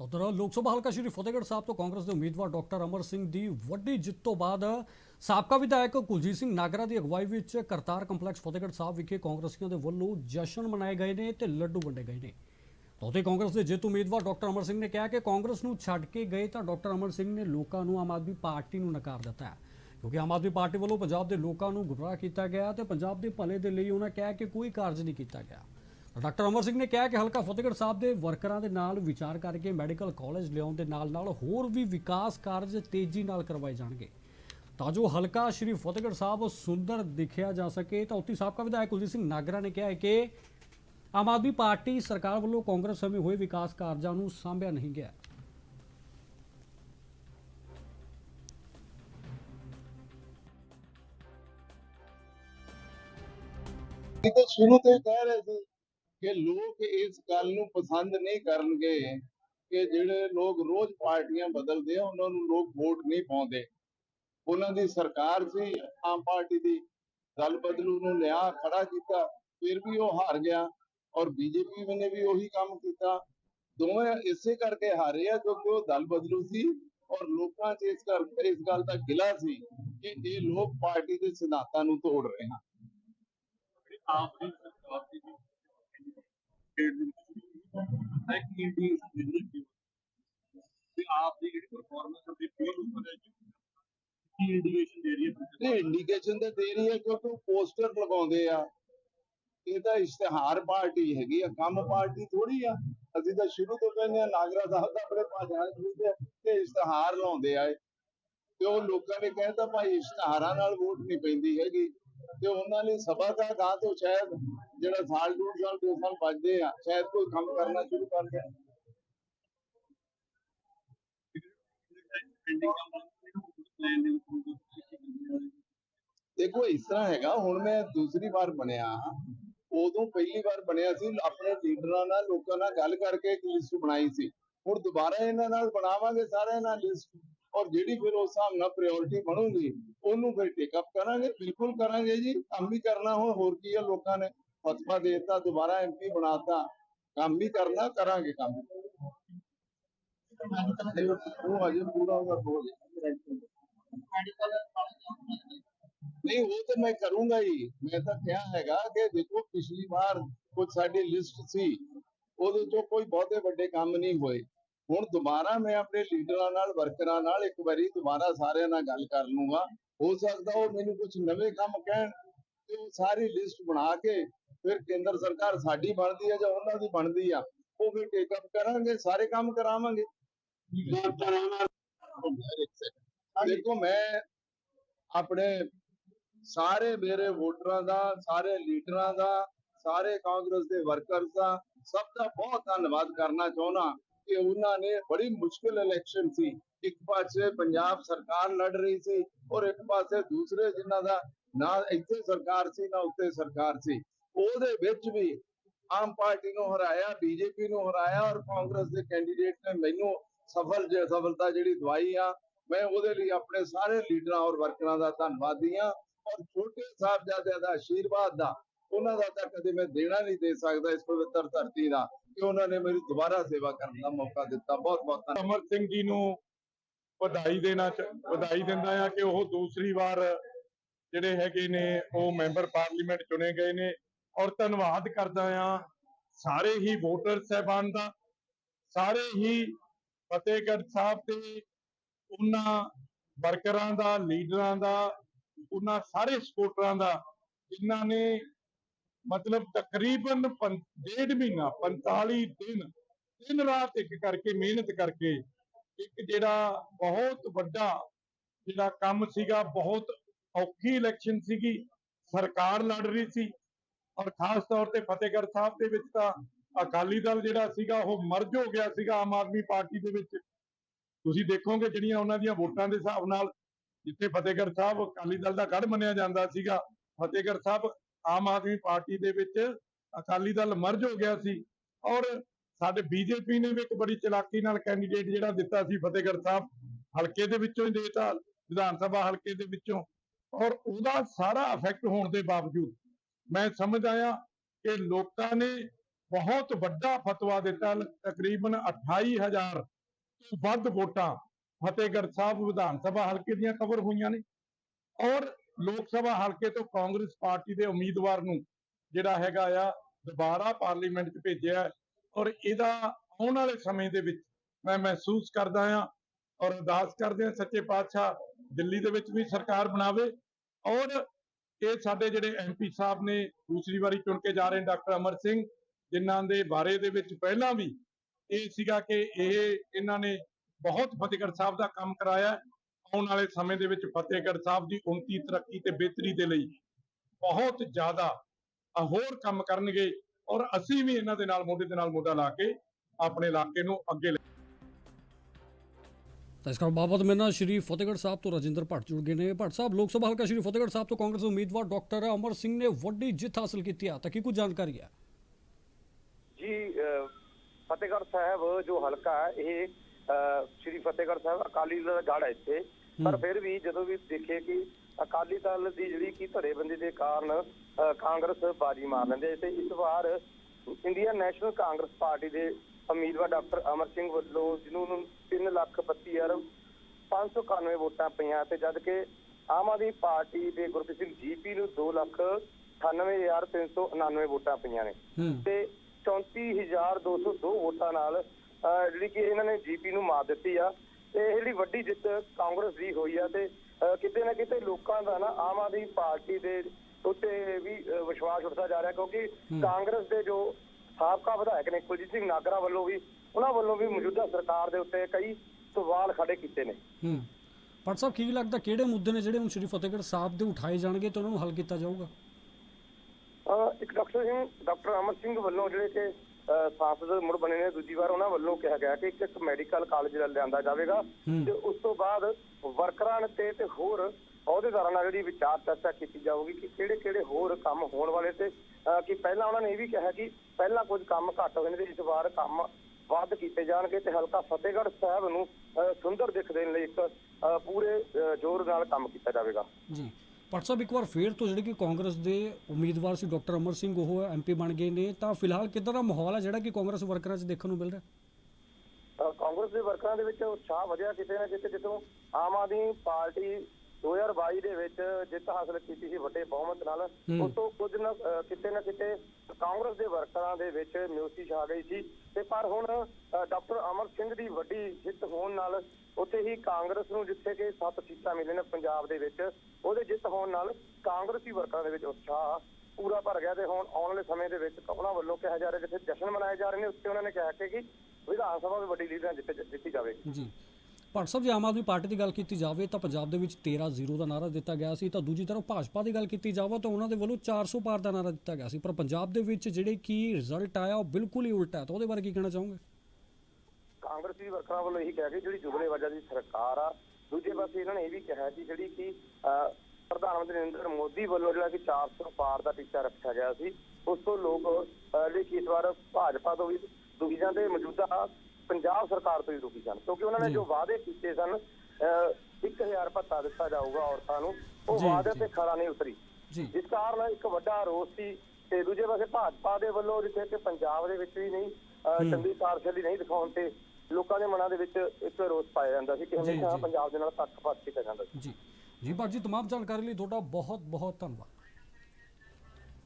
ਉਧਰ ਲੋਕ ਸਭਾ ਹਲਕਾ ਸ਼੍ਰੀ ਫਤਿਹਗੜ੍ਹ ਸਾਹਿਬ ਤੋਂ ਕਾਂਗਰਸ ਦੇ ਉਮੀਦਵਾਰ ਡਾਕਟਰ ਅਮਰ ਸਿੰਘ ਦੀ ਵੱਡੀ ਜਿੱਤ ਤੋਂ ਬਾਅਦ ਸਾਬਕਾ ਵਿਧਾਇਕ ਕੁਲਜੀਤ ਸਿੰਘ ਨਾਗਰਾ ਦੀ ਅਗਵਾਈ ਵਿੱਚ ਕਰਤਾਰ ਕੰਪਲੈਕਸ ਫਤਿਹਗੜ੍ਹ ਸਾਹਿਬ ਵਿਖੇ ਕਾਂਗਰਸੀਆਂ ਦੇ ਵੱਲੋਂ ਜਸ਼ਨ ਮਨਾਏ ਗਏ ਨੇ ਤੇ ਲੱਡੂ ਵੰਡੇ ਗਏ ਨੇ। ਤੋਤੇ ਕਾਂਗਰਸ ਦੇ ਜਿੱਤ ਉਮੀਦਵਾਰ ਡਾਕਟਰ ਅਮਰ ਸਿੰਘ ਨੇ ਕਿਹਾ ਕਿ ਕਾਂਗਰਸ ਨੂੰ ਛੱਡ ਕੇ ਗਏ ਤਾਂ ਡਾਕਟਰ ਅਮਰ ਸਿੰਘ ਨੇ ਲੋਕਾਂ ਨੂੰ ਆਮ ਆਦਮੀ ਪਾਰਟੀ ਨੂੰ ਨਕਾਰ ਦਿੱਤਾ ਹੈ। ਕਿਉਂਕਿ ਆਮ ਆਦਮੀ ਪਾਰਟੀ ਵੱਲੋਂ ਪੰਜਾਬ ਦੇ ਲੋਕਾਂ ਨੂੰ ਗੁੰਮਰਾਹ ਕੀਤਾ ਗਿਆ ਤੇ ਪੰਜਾਬ ਦੇ ਭਲੇ ਦੇ ਲਈ ਉਹਨਾਂ ਕਿਹਾ ਕਿ ਕੋਈ ਕਾਰਜ ਨਹੀਂ ਕੀਤਾ ਗਿਆ। ਡਾਕਟਰ ਅਮਰ ਸਿੰਘ ਨੇ ਕਿਹਾ ਕਿ ਹਲਕਾ ਫਤਿਹਗੜ੍ਹ ਸਾਹਿਬ ਦੇ ਵਰਕਰਾਂ ਦੇ ਨਾਲ ਵਿਚਾਰ ਕਰਕੇ ਮੈਡੀਕਲ ਕਾਲਜ ਲਿਆਉਣ ਦੇ ਨਾਲ ਨਾਲ ਹੋਰ ਵੀ ਵਿਕਾਸ ਕਾਰਜ ਤੇਜ਼ੀ ਨਾਲ ਕਰਵਾਏ ਜਾਣਗੇ। ਤਾਂ ਜੋ ਹਲਕਾ ਸ਼੍ਰੀ ਫਤਿਹਗੜ੍ਹ ਸਾਹਿਬ ਸੁੰਦਰ ਦਿਖਿਆ ਜਾ ਸਕੇ, ਤਾਂ ਉੱਥੇ ਸਾਬਕਾ ਵਿਧਾਇਕ ਕੁਲਜੀਤ ਸਿੰਘ ਨਾਗਰਾ ਨੇ ਕਿਹਾ ਹੈ ਕਿ ਆਮ ਆਦਮੀ ਪਾਰਟੀ ਸਰਕਾਰ ਵੱਲੋਂ ਕਾਂਗਰਸ ਸਮੇਂ ਹੋਏ ਵਿਕਾਸ ਕਾਰਜਾਂ ਨੂੰ ਸਾਂਭਿਆ ਨਹੀਂ ਗਿਆ। ਇਹ ਸ਼ੁਰੂ ਤੋਂ ਹੀ ਕਹਿ ਰਹੇ ਸੀ ਕਿ ਲੋਕ ਇਸ ਗੱਲ ਨੂੰ ਪਸੰਦ ਨਹੀਂ ਕਰਨਗੇ ਕਿ ਜਿਹੜੇ ਲੋਕ ਰੋਜ਼ ਪਾਰਟੀਆਂ ਬਦਲਦੇ ਆ, ਉਹਨਾਂ ਨੂੰ ਲੋਕ ਵੋਟ ਨਹੀਂ ਪਾਉਂਦੇ। ਉਹਨਾਂ ਦੀ ਸਰਕਾਰ ਸੀ, ਆਮ ਪਾਰਟੀ ਦੀ ਦਲ ਬਦਲੂ ਨੂੰ ਲਿਆ, ਖੜਾ ਕੀਤਾ, ਫਿਰ ਵੀ ਉਹ ਹਾਰ ਗਿਆ ਔਰ ਬੀਜੇਪੀ ਨੇ ਵੀ ਉਹੀ ਕੰਮ ਕੀਤਾ। ਦੋਵੇਂ ਇਸੇ ਕਰਕੇ ਹਾਰੇ ਆ, ਕਿਉਂਕਿ ਉਹ ਦਲ ਬਦਲੂ ਸੀ ਔਰ ਲੋਕਾਂ 'ਚ ਇਸ ਕਰਕੇ ਇਸ ਗੱਲ ਦਾ ਗਿਲਾ ਸੀ ਕਿ ਇਹ ਲੋਕ ਪਾਰਟੀ ਦੇ ਸਿਧਾਂਤਾਂ ਨੂੰ ਤੋੜ ਰਹੇ ਹਨ। ਆਪ ਦੀ ਸਟੇਟ ਦੇ ਵਿੱਚ ਇੱਕ ਇੰਡੀ ਤੇ ਆਪ ਦੀ ਜਿਹੜੀ ਪਰਫਾਰਮੈਂਸ ਉਹਦੀ ਫੇਲ ਉੱਪਰ ਹੈ। ਕੀ ਇੰਡੀਕੇਸ਼ਨ ਦੇ ਰਹੀ ਹੈ ਇੰਡੀਕੇਸ਼ਨ ਤਾਂ ਦੇ ਰਹੀ ਹੈ ਕਿਉਂਕਿ ਪੋਸਟਰ ਲਗਾਉਂਦੇ ਆ। ਇਹ ਤਾਂ ਇਸ਼ਤਿਹਾਰ ਪਾਰਟੀ ਹੈਗੀ ਆ, ਕੰਮ ਪਾਰਟੀ ਥੋੜੀ ਆ। ਅਸੀਂ ਤਾਂ ਸ਼ੁਰੂ ਤੋਂ ਕਹਿੰਦੇ ਆ, ਨਾਗਰਾ ਸਾਹਿਬ ਦਾ ਆਪਣੇ ਭਾਸ਼ਣ ਵਿੱਚ ਤੇ ਇਸ਼ਤਿਹਾਰ ਲਾਉਂਦੇ ਆ ਤੇ ਉਹ ਲੋਕਾਂ ਨੇ ਕਹਿੰਦਾ ਭਾਈ ਇਸ਼ਤਿਹਾਰਾਂ ਨਾਲ ਵੋਟ ਨਹੀਂ ਪੈਂਦੀ ਹੈਗੀ। ਤੇ ਉਹਨਾਂ ਲਈ ਸਭਾ ਦਾ ਗਾਂ ਤੋਂ ਸ਼ਾਇਦ ਜਿਹੜਾ ਸਾਲ ਡੂਢ ਸਾਲ, ਦੋ ਸਾਲ ਬਚਦੇ ਆ, ਸ਼ਾਇਦ ਕੋਈ ਕੰਮ ਕਰਨਾ ਸ਼ੁਰੂ ਕਰ ਦੇਣ। ਦੇਖੋ, ਇਸ ਤਰ੍ਹਾਂ ਹੈਗਾ, ਹੁਣ ਮੈਂ ਦੂਸਰੀ ਵਾਰ ਬਣਿਆ ਉਦੋਂ ਪਹਿਲੀ ਵਾਰ ਬਣਿਆ ਸੀ, ਆਪਣੇ ਲੀਡਰਾਂ ਨਾਲ, ਲੋਕਾਂ ਨਾਲ ਗੱਲ ਕਰਕੇ ਇੱਕ ਲਿਸਟ ਬਣਾਈ ਸੀ। ਹੁਣ ਦੁਬਾਰਾ ਇਹਨਾਂ ਨਾਲ ਬਣਾਵਾਂਗੇ, ਸਾਰਿਆਂ ਨਾਲ ਲਿਸਟ ਔਰ ਜਿਹੜੀ ਫਿਰ ਉਸ ਹਿਸਾਬ ਨਾਲ ਪ੍ਰਾਇੋਰਟੀ ਬਣੂਗੀ ਉਹਨੂੰ ਫਿਰ ਟੇਕ ਅਪ ਕਰਾਂਗੇ ਬਿਲਕੁਲ ਕਰਾਂਗੇ ਜੀ ਕੰਮ ਵੀ ਕਰਨਾ ਹੁਣ ਹੋਰ ਕੀ ਹੈ ਲੋਕਾਂ ਨੇ ਫਤਵਾ ਦੇਤਾ ਦੁਬਾਰਾ ਐਮਪੀ ਬਣਾਤਾ ਕੰਮ ਵੀ ਕਰਨਾ ਕਰਾਂਗੇ ਕੰਮ ਉਹ ਅਜੇ ਪੂਰਾ ਹੋਗਾ ਹੋ ਨਹੀਂ ਉਹ ਤਾਂ ਮੈਂ ਕਰੂੰਗਾ ਹੀ ਮੈਂ ਤਾਂ ਕਿਹਾ ਹੈਗਾ ਕਿ ਦੇਖੋ ਪਿਛਲੀ ਵਾਰ ਕੁਝ ਸਾਡੀ ਲਿਸਟ ਸੀ ਉਹਦੇ ਤੋਂ ਕੋਈ ਬਹੁਤੇ ਵੱਡੇ ਕੰਮ ਨਹੀਂ ਹੋਏ ਹੁਣ ਦੁਬਾਰਾ ਮੈਂ ਆਪਣੇ ਲੀਡਰਾਂ ਨਾਲ, ਵਰਕਰਾਂ ਨਾਲ ਇੱਕ ਵਾਰੀ ਦੁਬਾਰਾ ਸਾਰਿਆਂ ਨਾਲ ਗੱਲ ਕਰ ਲੂੰਗਾ ਹੋ ਸਕਦਾ ਉਹ ਮੈਨੂੰ ਕੁਝ ਨਵੇਂ ਕੰਮ ਕਹਿਣ ਤੇ ਉਹ ਸਾਰੀ ਲਿਸਟ ਬਣਾ ਕੇ ਫਿਰ ਕੇਂਦਰ ਸਰਕਾਰ ਸਾਡੀ ਬਣਦੀ ਹੈ ਜਾਂ ਉਹਨਾਂ ਦੀ ਬਣਦੀ ਆ, ਉਹ ਵੀ ਟੇਕ ਅਪ ਕਰਾਂਗੇ, ਸਾਰੇ ਕੰਮ ਕਰਾਵਾਂਗੇ। ਦੇਖੋ ਮੈਂ ਆਪਣੇ ਸਾਰੇ ਮੇਰੇ ਵੋਟਰਾਂ ਦਾ, ਸਾਰੇ ਲੀਡਰਾਂ ਦਾ, ਸਾਰੇ ਕਾਂਗਰਸ ਦੇ ਵਰਕਰਸ ਦਾ ਸਭ ਦਾ ਬਹੁਤ ਧੰਨਵਾਦ ਕਰਨਾ ਚਾਹੁੰਦਾ। ਕਿ ਉਹਨਾਂ ਨੇ ਬੜੀ ਮੁਸ਼ਕਿਲ ਇਲੈਕਸ਼ਨ ਸੀ। ਇੱਕ ਪਾਸੇ ਪੰਜਾਬ ਸਰਕਾਰ ਲੜ ਰਹੀ ਸੀ ਔਰ ਇੱਕ ਪਾਸੇ ਦੂਸਰੇ ਜਿਨ੍ਹਾਂ ਦਾ ਨਾ ਇੱਥੇ ਸਰਕਾਰ ਸੀ, ਨਾ ਉੱਤੇ ਸਰਕਾਰ ਸੀ। ਉਹਦੇ ਵਿੱਚ ਵੀ ਆਮ ਪਾਰਟੀ ਨੂੰ ਹਰਾਇਆ ਬੀਜੇਪੀ ਨੂੰ ਹਰਾਇਆ ਔਰ ਕਾਂਗਰਸ ਦੇ ਕੈਂਡੀਡੇਟ ਨੇ ਮੈਨੂੰ ਸਫਲ ਜੇ ਸਫਲਤਾ ਜਿਹੜੀ ਦਵਾਈ ਆ, ਮੈਂ ਉਹਦੇ ਲਈ ਆਪਣੇ ਸਾਰੇ ਲੀਡਰਾਂ ਔਰ ਵਰਕਰਾਂ ਦਾ ਧੰਨਵਾਦੀ ਹਾਂ। ਔਰ ਛੋਟੇ ਸਾਹਿਬਜ਼ਾਦਿਆਂ ਦਾ ਆਸ਼ੀਰਵਾਦ ਦਾ ਉਹਨਾਂ ਦਾ ਤਾਂ ਕਦੇ ਮੈਂ ਦੇਣਾ ਨਹੀਂ ਦੇ ਸਕਦਾ ਇਸ ਪਵਿੱਤਰ ਧਰਤੀ ਦਾ ਕਿ ਉਹਨਾਂ ਨੇ ਮੇਰੀ ਦੁਬਾਰਾ ਸੇਵਾ ਕਰਨ ਦਾ ਮੌਕਾ ਦਿੱਤਾ। ਬਹੁਤ ਬਹੁਤ ਅਮਰ ਸਿੰਘ ਜੀ ਨੂੰ ਵਧਾਈ ਦੇਣਾ ਵਧਾਈ ਦਿੰਦਾ ਆ ਕਿ ਉਹ ਦੂਸਰੀ ਵਾਰ ਜਿਹੜੇ ਹੈਗੇ ਨੇ, ਉਹ ਮੈਂਬਰ ਪਾਰਲੀਮੈਂਟ ਚੁਣੇ ਗਏ ਨੇ ਔਰ ਧੰਨਵਾਦ ਕਰਦਾ ਆ ਸਾਰੇ ਹੀ ਵੋਟਰ ਸਹਿਬਾਨ ਦਾ, ਸਾਰੇ ਹੀ ਫਤਿਹਗੜ੍ਹ ਸਾਹਿਬ ਦੇ ਉਹਨਾਂ ਵਰਕਰਾਂ ਦਾ, ਲੀਡਰਾਂ ਦਾ, ਉਹਨਾਂ ਸਾਰੇ ਸਪੋਰਟਰਾਂ ਦਾ ਜਿਨ੍ਹਾਂ ਨੇ ਮਤਲਬ ਤਕਰੀਬਨ ਪੰ- ਡੇਢ ਮਹੀਨਾ 45 ਦਿਨ ਦਿਨ ਰਾਤ ਇੱਕ ਕਰਕੇ ਮਿਹਨਤ ਕਰਕੇ ਇੱਕ ਜਿਹੜਾ ਬਹੁਤ ਵੱਡਾ ਜਿਹੜਾ ਕੰਮ ਸੀਗਾ, ਬਹੁਤ ਔਖੀ ਇਲੈਕਸ਼ਨ ਸੀਗੀ, ਸਰਕਾਰ ਲੜ ਰਹੀ ਸੀ ਔਰ ਖਾਸ ਤੌਰ ਤੇ ਫਤਿਹਗੜ੍ਹ ਸਾਹਿਬ ਦੇ ਵਿੱਚ ਤਾਂ ਅਕਾਲੀ ਦਲ ਜਿਹੜਾ ਸੀਗਾ, ਉਹ ਮਰਜ ਹੋ ਗਿਆ ਸੀਗਾ ਆਮ ਆਦਮੀ ਪਾਰਟੀ ਦੇ ਵਿੱਚ। ਤੁਸੀਂ ਦੇਖੋਗੇ ਜਿਹੜੀਆਂ ਉਹਨਾਂ ਦੀਆਂ ਵੋਟਾਂ ਦੇ ਹਿਸਾਬ ਨਾਲ ਜਿੱਥੇ ਫਤਿਹਗੜ੍ਹ ਸਾਹਿਬ ਅਕਾਲੀ ਦਲ ਦਾ ਗੜ ਮੰਨਿਆ ਜਾਂਦਾ ਸੀਗਾ, ਫਤਿਹਗੜ੍ਹ ਸਾਹਿਬ ਆਮ ਆਦਮੀ ਪਾਰਟੀ ਦੇ ਵਿੱਚ ਅਕਾਲੀ ਦਲ ਮਰਜ ਹੋ ਗਿਆ ਸੀ ਔਰ ਸਾਡੇ ਬੀਜੇਪੀ ਨੇ ਵੀ ਇੱਕ ਬੜੀ ਚਲਾਕੀ ਨਾਲ ਕੈਂਡੀਡੇਟ ਜਿਹੜਾ ਦਿੱਤਾ ਸੀ ਫਤਿਹਗੜ੍ਹ ਸਾਹਿਬ ਹਲਕੇ ਦੇ ਵਿੱਚੋਂ ਹੀ ਦੇਤਾ, ਵਿਧਾਨ ਸਭਾ ਹਲਕੇ ਦੇ ਵਿੱਚੋਂ ਔਰ ਉਹਦਾ ਸਾਰਾ ਇਫੈਕਟ ਹੋਣ ਦੇ ਬਾਵਜੂਦ ਮੈਂ ਸਮਝ ਆਇਆ ਕਿ ਲੋਕਾਂ ਨੇ ਬਹੁਤ ਵੱਡਾ ਫਤਵਾ ਦਿੱਤਾ, ਤਕਰੀਬਨ 28000 ਤੋਂ ਵੱਧ ਵੋਟਾਂ ਫਤਿਹਗੜ੍ਹ ਸਾਹਿਬ ਵਿਧਾਨ ਸਭਾ ਹਲਕੇ ਦੀਆਂ ਕਵਰ ਹੋਈਆਂ ਨੇ ਔਰ ਲੋਕ ਸਭਾ ਹਲਕੇ ਤੋਂ ਕਾਂਗਰਸ ਪਾਰਟੀ ਦੇ ਉਮੀਦਵਾਰ ਨੂੰ ਜਿਹੜਾ ਹੈਗਾ ਆ ਦੁਬਾਰਾ ਪਾਰਲੀਮੈਂਟ 'ਚ ਭੇਜਿਆ ਔਰ ਇਹਦਾ ਆਉਣ ਵਾਲੇ ਸਮੇਂ ਦੇ ਵਿੱਚ ਮੈਂ ਮਹਿਸੂਸ ਕਰਦਾ ਆ ਔਰ ਅਰਦਾਸ ਕਰਦੇ ਹਾਂ ਸੱਚੇ ਪਾਤਸ਼ਾਹ ਦਿੱਲੀ ਦੇ ਵਿੱਚ ਵੀ ਸਰਕਾਰ ਬਣਾਵੇ ਔਰ ਇਹ ਸਾਡੇ ਜਿਹੜੇ ਐਮਪੀ ਸਾਹਿਬ ਨੇ ਦੂਸਰੀ ਵਾਰੀ ਚੁਣ ਕੇ ਜਾ ਰਹੇ ਡਾਕਟਰ ਅਮਰ ਸਿੰਘ, ਜਿਨ੍ਹਾਂ ਦੇ ਬਾਰੇ ਦੇ ਵਿੱਚ ਪਹਿਲਾਂ ਵੀ ਇਹ ਸੀਗਾ ਕਿ ਇਹ ਇਹਨਾਂ ਨੇ ਬਹੁਤ ਫਤਿਹਗੜ੍ਹ ਸਾਹਿਬ ਦਾ ਕੰਮ ਕਰਾਇਆ ਆਉਣ ਵਾਲੇ ਸਮੇਂ ਦੇ ਵਿੱਚ ਫਤਿਹਗੜ੍ਹ ਸਾਹਿਬ ਦੀ ਉੱਨਤੀ ਤਰੱਕੀ ਤੇ ਬਿਹਤਰੀ ਦੇ ਲਈ ਬਹੁਤ ਜ਼ਿਆਦਾ ਹੋਰ ਕੰਮ ਕਰਨਗੇ ਔਰ ਅਸੀਂ ਵੀ ਇਹਨਾਂ ਦੇ ਨਾਲ ਮੋਢੇ ਦੇ ਨਾਲ ਮੋਢਾ ਲਾ ਕੇ ਆਪਣੇ ਇਲਾਕੇ ਨੂੰ ਅੱਗੇ ਤਾਂ ਇਸ ਕਰ ਬਾਬਤ ਮੇਰੇ ਨਾਲ ਸ਼੍ਰੀ ਫਤਿਹਗੜ੍ਹ ਸਾਹਿਬ ਤੋਂ ਰਾਜਿੰਦਰ ਭੱਟ ਜੁੜ ਗਏ ਨੇ। ਭੱਟ ਸਾਹਿਬ ਲੋਕ ਸਭਾ ਹਲਕਾ ਸ਼੍ਰੀ ਫਤਿਹਗੜ੍ਹ ਸਾਹਿਬ ਤੋਂ ਕਾਂਗਰਸ ਉਮੀਦਵਾਰ ਡਾਕਟਰ ਅਮਰ ਸਿੰਘ ਨੇ ਵੱਡੀ ਜਿੱਤ ਹਾਸਲ ਕੀਤੀ ਹੈ ਤਾਂ ਕੀ ਕੁਝ ਜਾਣਕਾਰੀ ਹੈ ਜੀ ਫਤਿਹਗੜ੍ਹ ਸਾਹਿਬ ਜੋ ਹਲਕਾ ਹੈ ਇਹ ਅਹ, ਸ਼੍ਰੀ ਫਤਿਹਗੜ੍ਹ ਸਾਹਿਬ ਅਕਾਲੀ ਦਲ ਦਾ ਗੜ ਹੈ ਇੱਥੇ। ਪਰ ਫਿਰ ਵੀ ਜਦੋਂ ਵੀ ਦੇਖੇ ਕਿ ਅਕਾਲੀ ਦਲ ਦੀ ਜਿਹੜੀ ਕੀ ਧੜੇਬੰਦੀ ਦੇ ਕਾਰਨ ਕਾਂਗਰਸ ਬਾਜੀ ਮਾਰ ਲੈਂਦੇ ਤੇ ਇਸ ਵਾਰ ਇੰਡੀਅਨ ਨੈਸ਼ਨਲ ਕਾਂਗਰਸ ਪਾਰਟੀ ਦੇ ਉਮੀਦਵਾਰ ਡਾਕਟਰ ਅਮਰ ਸਿੰਘ ਵੱਲੋਂ ਜਿਹਨੂੰ ਨੂੰ 3 ਲੱਖ 32 ਹਜ਼ਾਰ 591 ਵੋਟਾਂ ਪਈਆਂ ਤੇ ਜਦ ਕਿ ਆਮ ਆਦਮੀ ਪਾਰਟੀ ਦੇ ਗੁਰਪ੍ਰੀਤ ਸਿੰਘ ਜੀਪੀ ਨੂੰ 2 ਲੱਖ 98399 ਵੋਟਾਂ ਪਈਆਂ ਨੇ। ਤੇ 34202 ਵੋਟਾਂ ਨਾਲ ਜਿਹੜੀ ਕਿ ਇਹਨਾਂ ਨੇ ਜੀਪੀ ਨੂੰ ਮਾਰ ਦਿੱਤੀ ਆ। ਤੇ ਇਹ ਜਿਹੜੀ ਵੱਡੀ ਜਿੱਤ ਕਾਂਗਰਸ ਦੀ ਹੋਈ ਆ ਤੇ ਕਿਤੇ ਨਾ ਕਿਤੇ ਲੋਕਾਂ ਦਾ ਨਾ ਆਮ ਆਦਮੀ ਪਾਰਟੀ ਦੇ ਉੱਤੇ ਵੀ ਵਿਸ਼ਵਾਸ ਉੱਠਦਾ ਜਾ ਰਿਹਾ ਕਿਉਂਕਿ ਕਾਂਗਰਸ ਦੇ ਜੋ ਸਾਬਕਾ ਵਿਧਾਇਕ ਨੇ ਕੁਲਜੀਤ ਸਿੰਘ ਨਾਗਰਾ ਵੱਲੋਂ ਵੀ ਉਹਨਾਂ ਵੱਲੋਂ ਵੀ ਮੌਜੂਦਾ ਸਰਕਾਰ ਦੇ ਉੱਤੇ ਕਈ ਸਵਾਲ ਖੜੇ ਕੀਤੇ ਨੇ। ਹੂੰ। ਭੱਟ ਸਾਹਿਬ ਕੀ ਲੱਗਦਾ ਕਿਹੜੇ ਮੁੱਦੇ ਨੇ ਜਿਹੜੇ ਹੁਣ ਸ਼੍ਰੀ ਫਤਿਹਗੜ੍ਹ ਸਾਹਿਬ ਦੇ ਉਠਾਏ ਜਾਣਗੇ ਤੇ ਉਹਨਾਂ ਨੂੰ ਹੱਲ ਕੀਤਾ ਜਾਊਗਾ? ਇੱਕ ਡਾਕਟਰ ਸਿੰਘ ਡਾਕਟਰ ਅਮਰ ਸਿੰਘ ਵੱਲੋਂ ਜਿਹੜੇ ਕਿ ਸਾਂਸਦ ਮੁੜ ਬਣੇ ਨੇ। ਦੂਜੀ ਵਾਰ ਉਹਨਾਂ ਵੱਲੋਂ ਕਿਹਾ ਗਿਆ ਕਿ ਇੱਕ ਇੱਕ ਮੈਡੀਕਲ ਕਾਲਜ ਲਿਆਂਦਾ ਜਾਵੇਗਾ। ਤੇ ਉਸ ਤੋਂ ਬਾਅਦ ਵਰਕਰਾਂ ਤੇ ਤੇ ਹੋਰ ਅਹੁਦੇਦਾਰਾਂ ਨਾਲ ਜਿਹੜੀ ਵਿਚਾਰ ਚਰਚਾ ਕੀਤੀ ਜਾਊਗੀ ਕਿ ਕਿਹੜੇ ਕਿਹੜੇ ਹੋਰ ਕੰਮ ਹੋਣ ਵਾਲੇ ਤੇ ਕਿ ਪਹਿਲਾਂ ਉਹਨਾਂ ਨੇ ਇਹ ਵੀ ਕਿਹਾ ਕਿ ਪਹਿਲਾਂ ਕੁਝ ਕੰਮ ਘੱਟ ਹੋਏ ਨੇ ਤੇ ਇਸ ਵਾਰ ਕੰਮ ਵੱਧ ਕੀਤੇ ਜਾਣਗੇ ਤੇ ਹਲਕਾ ਫਤਿਹਗੜ੍ਹ ਸਾਹਿਬ ਨੂੰ ਸੁੰਦਰ ਦਿੱਖ ਦੇਣ ਲਈ ਇੱਕ ਪੂਰੇ ਜ਼ੋਰ ਨਾਲ ਕੰਮ ਕੀਤਾ ਜਾਵੇਗਾ। ਜੀ। ਭੱਟ ਸਾਹਿਬ ਇੱਕ ਵਾਰ ਫੇਰ ਤੋਂ ਜਿਹੜੇ ਕਿ ਕਾਂਗਰਸ ਦੇ ਉਮੀਦਵਾਰ ਸੀ ਡਾਕਟਰ ਅਮਰ ਸਿੰਘ, ਉਹ ਐਮਪੀ ਬਣ ਗਏ ਨੇ। ਤਾਂ ਫਿਲਹਾਲ ਕਿੱਦਾਂ ਦਾ ਮਾਹੌਲ ਹੈ ਜਿਹੜਾ ਕਿ ਕਾਂਗਰਸ ਵਰਕਰਾਂ 'ਚ ਦੇਖਣ ਨੂੰ ਮਿਲ ਰਿਹਾ? ਅਹ ਕਾਂਗਰਸ ਦੇ ਵਰਕਰਾਂ ਦੇ ਵਿੱਚ ਉਤਸ਼ਾਹ ਵਧਿਆ ਕਿਤੇ ਨਾ ਕਿਤੇ ਜਦੋਂ ਆਮ ਆਦਮੀ ਪਾਰਟੀ 2022 ਦੇ ਵਿੱਚ ਜਿੱਤ ਹਾਸਲ ਕੀਤੀ ਸੀ ਵੱਡੇ ਬਹੁਮਤ ਨਾਲ। ਉਸ ਤੋਂ ਕੁਝ ਨਾ ਕਿਤੇ ਨਾ ਕਿਤੇ ਕਾਂਗਰਸ ਦੇ ਵਰਕਰਾਂ ਦੇ ਵਿੱਚ ਮਿਊਸੀ ਛਾ ਗਈ ਸੀ। ਤੇ ਪਰ ਹੁਣ ਡਾਕਟਰ ਅਮਰ ਸਿੰਘ ਦੀ ਵੱਡੀ ਜਿੱਤ ਹੋਣ ਨਾਲ ਉੱਥੇ ਹੀ ਕਾਂਗਰਸ ਨੂੰ ਜਿੱਥੇ ਕਿ 7 ਸੀਟਾਂ ਮਿਲੇ ਨੇ ਪੰਜਾਬ ਦੇ ਵਿੱਚ ਉਹਦੇ ਜਿੱਤ ਹੋਣ ਨਾਲ ਕਾਂਗਰਸੀ ਵਰਕਰਾਂ ਦੇ ਵਿੱਚ ਉਤਸ਼ਾਹ ਪੂਰਾ ਭਰ ਗਿਆ ਤੇ ਹੁਣ ਆਉਣ ਵਾਲੇ ਸਮੇਂ ਦੇ ਵਿੱਚ ਉਹਨਾਂ ਵੱਲੋਂ ਕਿਹਾ ਜਾ ਰਿਹਾ ਜਿੱਥੇ ਜਸ਼ਨ ਮਨਾਏ ਜਾ ਰਹੇ ਨੇ ਉੱਥੇ ਉਹਨਾਂ ਨੇ ਕਿਹਾ ਕਿ ਕਿ ਵਿਧਾਨ ਸਭਾ ਵੀ ਵੱਡੀ ਲੀਡਰਾਂ ਜਿੱਤੇ ਜਿੱਤੀ ਜਾਵੇਗੀ। ਜੀ। ਭੱਟ ਸਾਹਿਬ ਜੇ ਆਮ ਆਦਮੀ ਪਾਰਟੀ ਦੀ ਗੱਲ ਕੀਤੀ ਜਾਵੇ ਤਾਂ ਪੰਜਾਬ ਦੇ ਵਿੱਚ 13-0 ਦਾ ਨਾਰਾ ਦਿੱਤਾ ਗਿਆ ਸੀ ਤਾਂ ਦੂਜੀ ਤਰਫ ਭਾਜਪਾ ਦੀ ਗੱਲ ਕੀਤੀ ਜਾਵੇ ਤਾਂ ਉਹਨਾਂ ਦੇ ਵੱਲੋਂ 400 ਪਾਰ ਦਾ ਨਾਰਾ ਦਿੱਤਾ ਗਿਆ ਸੀ। ਪਰ ਪੰਜਾਬ ਦੇ ਵਿੱਚ ਜਿਹੜੇ ਕੀ ਰਿਜ਼ਲਟ ਆਇਆ ਉਹ ਬਿਲਕੁਲ ਹੀ ਉਲਟਾ ਹੈ ਤਾਂ ਉਹਦੇ ਬਾਰੇ ਕੀ ਕਹਿਣਾ ਚਾਹੋਗੇ? ਕਾਂਗਰਸੀ ਵਰਕਰਾਂ ਵੱਲੋਂ ਇਹੀ ਕਿਹਾ ਕਿ ਜਿਹੜੀ ਜੁਗਲੇ ਦੀ ਸਰਕਾਰ ਆ ਦੂਜੇ ਪਾਸੇ ਇਹਨਾਂ ਨੇ ਇਹ ਵੀ ਕਿਹਾ ਕਿ ਜਿਹੜੀ ਕਿ ਪ੍ਰਧਾਨ ਮੰਤਰੀ ਨਰਿੰਦਰ ਮੋਦੀ ਵੱਲੋਂ ਜਿਹੜਾ ਕਿ 400 ਪਾਰ ਦਾ ਟੀਚਾ ਰੱਖਿਆ ਗਿਆ ਸੀ ਉਸ ਤੋਂ ਲੋਕ ਅਹ, ਇਸ ਵਾਰ ਭਾਜਪਾ ਤੋਂ ਵੀ ਦੁਖੀ ਜਾਂਦੇ ਮੌਜੂਦਾ ਪੰਜਾਬ ਸਰਕਾਰ ਤੋਂ ਵੀ ਦੁਖੀ ਸਨ ਕਿਉਂਕਿ ਉਹਨਾਂ ਨੇ ਜੀ। ਵਾਅਦੇ ਕੀਤੇ ਸਨ ਅਹ, 1000 ਭੱਤਾ ਦਿੱਤਾ ਜਾਊਗਾ ਔਰਤਾਂ ਨੂੰ ਉਹ ਵਾਅਦੇ। ਤੇ ਖਰਾ ਨਹੀਂ ਉਤਰੀ ਜਿਸ ਕਾਰਨ ਇੱਕ ਵੱਡਾ ਰੋਸ ਸੀ ਤੇ ਦੂਜੇ ਪਾਸੇ ਭਾਜਪਾ ਦੇ ਵੱਲੋਂ ਜਿੱਥੇ ਕਿ ਪੰਜਾਬ ਦੇ ਵਿੱਚ ਵੀ ਨਹੀਂ ਚੰਗੀ ਕਾਰਜਸ਼ੈਲੀ ਨਹੀਂ ਦਿਖਾਉਣ ਤੇ ਲੋਕਾਂ ਦੇ ਮਨਾਂ ਦੇ ਵਿੱਚ ਇੱਕ ਰੋਸ ਪਾਇਆ ਜਾਂਦਾ ਸੀ ਕਿ ਹਮੇਸ਼ਾ। ਪੰਜਾਬ ਦੇ ਨਾਲ ਪੱਖਪਾਤ ਕੀਤਾ ਜਾਂਦਾ ਸੀ ਜੀ ਜੀ ਭੱਟ ਜੀ ਤਮਾਮ ਜਾਣਕਾਰੀ ਲਈ ਤੁਹਾਡਾ ਬਹੁਤ ਬਹੁਤ ਧੰਨਵਾਦ